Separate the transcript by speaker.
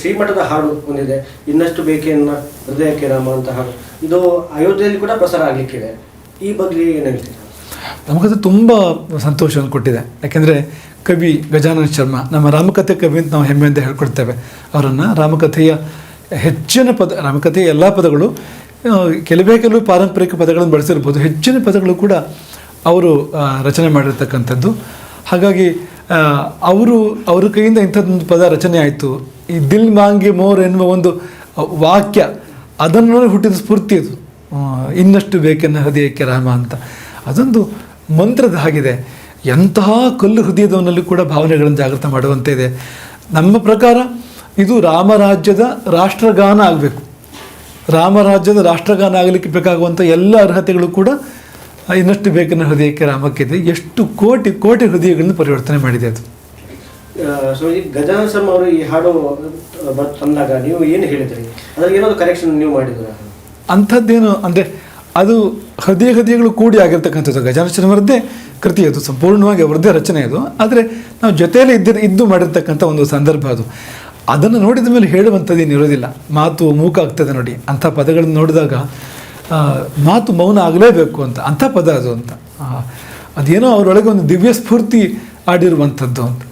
Speaker 1: ಶ್ರೀಮಠದ ಹಾಡು ಒಂದಿದೆ, ಇನ್ನಷ್ಟು ಬೇಕೆಯನ್ನ ಹೃದಯಕ್ಕೆ ರಾಮ ಅಂತ ಹಾಡು. ಇದು ಅಯೋಧ್ಯೆಯಲ್ಲಿ ಕೂಡ ಪ್ರಸಾರ ಆಗ್ಲಿಕ್ಕಿದೆ. ಈ ಬಗ್ಗೆ ಏನು
Speaker 2: ನಮಗದು ತುಂಬ ಸಂತೋಷವನ್ನು ಕೊಟ್ಟಿದೆ. ಯಾಕೆಂದರೆ ಕವಿ ಗಜಾನನ ಶರ್ಮಾ, ನಮ್ಮ ರಾಮಕಥೆ ಕವಿ ಅಂತ ನಾವು ಹೆಮ್ಮೆಯಿಂದ ಹೇಳ್ಕೊಡ್ತೇವೆ. ಅವರನ್ನು ರಾಮಕಥೆಯ ಹೆಚ್ಚಿನ ಪದ, ರಾಮಕಥೆಯ ಎಲ್ಲ ಪದಗಳು ಕೆಲವೇ ಕೆಲವು ಪಾರಂಪರಿಕ ಪದಗಳನ್ನು ಬಳಸಿರ್ಬೋದು. ಹೆಚ್ಚಿನ ಪದಗಳು ಕೂಡ ಅವರು ರಚನೆ ಮಾಡಿರ್ತಕ್ಕಂಥದ್ದು. ಹಾಗಾಗಿ ಅವರು, ಅವರ ಕೈಯಿಂದ ಇಂಥದ್ದೊಂದು ಪದ ರಚನೆ ಆಯಿತು. ಈ ದಿಲ್ ಮಾಂಗೆ ಮೋರ್ ಎನ್ನುವ ಒಂದು ವಾಕ್ಯ ಅದನ್ನು ಹುಟ್ಟಿದ ಸ್ಫೂರ್ತಿ ಅದು ಇನ್ನಷ್ಟು ಬೇಕೆನ್ನ ಹೃದಯಕ್ಕೆ ರಾಮ ಅಂತ. ಅದೊಂದು ಮಂತ್ರದ ಹಾಗಿದೆ. ಎಂತಹ ಕಲ್ಲು ಹೃದಯದವನಲ್ಲಿ ಕೂಡ ಭಾವನೆಗಳನ್ನು ಜಾಗೃತ ಮಾಡುವಂತೆ ಇದೆ. ನಮ್ಮ ಪ್ರಕಾರ ಇದು ರಾಮರಾಜ್ಯದ ರಾಷ್ಟ್ರಗಾನ ಆಗಬೇಕು. ರಾಮರಾಜ್ಯದ ರಾಷ್ಟ್ರಗಾನ ಆಗಲಿಕ್ಕೆ ಬೇಕಾಗುವಂಥ ಎಲ್ಲ ಅರ್ಹತೆಗಳು ಕೂಡ ಇನ್ನಷ್ಟು ಬೇಕೆನ್ನ ಹೃದಯಕ್ಕೆ ರಾಮಕ್ಕಿದೆ. ಎಷ್ಟು ಕೋಟಿ ಕೋಟಿ ಹೃದಯಗಳನ್ನು ಪರಿವರ್ತನೆ ಮಾಡಿದೆ ಅದು.
Speaker 1: ಸೊ ಈ ಅವರು ಈ ಹಾಡು ತಂದಾಗ ನೀವು ಏನು ಹೇಳಿದ್ರಿ? ಏನಾದ್ರು ಕರೆಕ್ಷನ್ ನೀವು ಮಾಡಿದ್ರ?
Speaker 2: ಅಂಥದ್ದೇನು, ಅಂದರೆ ಅದು ಹೃದಯ ಹೃದಯಗಳು ಕೂಡಿ ಆಗಿರ್ತಕ್ಕಂಥದ್ದು ಗಜಾನ ಶರ್ಮರದ್ದೇ ಕೃತಿ ಅದು, ಸಂಪೂರ್ಣವಾಗಿ ಅವರದ್ದೇ ರಚನೆ ಅದು. ಆದರೆ ನಾವು ಜೊತೆಯಲ್ಲಿ ಇದ್ದ, ಇದ್ದು ಮಾಡಿರ್ತಕ್ಕಂಥ ಒಂದು ಸಂದರ್ಭ ಅದು. ಅದನ್ನು ನೋಡಿದ ಮೇಲೆ ಹೇಳುವಂಥದ್ದೇನು ಇರೋದಿಲ್ಲ ಮಾತು ಮೂಕ ಆಗ್ತದೆ ನೋಡಿ. ಅಂಥ ಪದಗಳನ್ನು ನೋಡಿದಾಗ ಮಾತು ಮೌನ ಆಗಲೇಬೇಕು ಅಂತ, ಅಂಥ ಪದ ಅದು ಅಂತ. ಅದೇನೋ ಅವರೊಳಗೆ ಒಂದು ದಿವ್ಯ ಸ್ಫೂರ್ತಿ ಆಡಿರುವಂಥದ್ದು ಅಂತ.